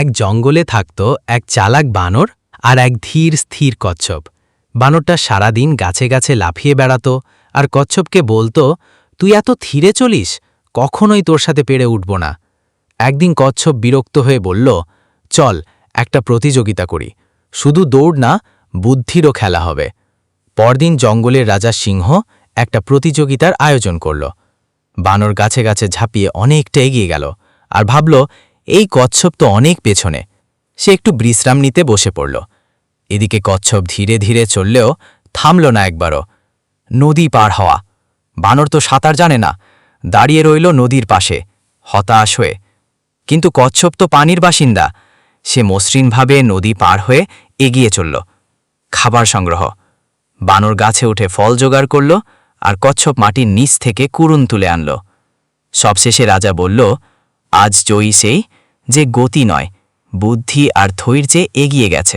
এক জঙ্গলে থাকত এক চালাক বানর আর এক ধীর স্থির কচ্ছপ। বানরটা সারাদিন গাছে গাছে লাফিয়ে বেড়াতো আর কচ্ছপকে বলতো, তুই এত ধীরে চলিস? কখনোই তোর সাথে পেরে উঠব না। একদিন কচ্ছপ বিরক্ত হয়ে বলল, চল, একটা প্রতিযোগিতা করি। শুধু দৌড় না, বুদ্ধিরও খেলা হবে। পরদিন জঙ্গলের রাজা সিংহ একটা প্রতিযোগিতার আয়োজন করল। বানর গাছে গাছে ঝাঁপিয়ে অনেকটা এগিয়ে গেল আর ভাবল এই কচ্ছপ তো অনেক পেছনে। সে একটু বিশ্রাম নিতে বসে পড়ল। এদিকে কচ্ছপ ধীরে ধীরে চললেও থামল না একবারও। নদী পার হওয়া। বানর তো সাঁতার জানে না। দাঁড়িয়ে রইল নদীর পাশে, হতাশ হয়ে। কিন্তু কচ্ছপ তো পানির বাসিন্দা। সে মসৃণভাবে নদী পার হয়ে এগিয়ে চলল। খাবার সংগ্রহ। বানর গাছে উঠে ফল জোগাড় করল আর কচ্ছপ মাটির নিচ থেকে কুরুন তুলে আনল। সবশেষে রাজা বলল, আজ জয়ী সেই যে গতি নয় বুদ্ধি আর ধৈর্যে এগিয়ে গেছে।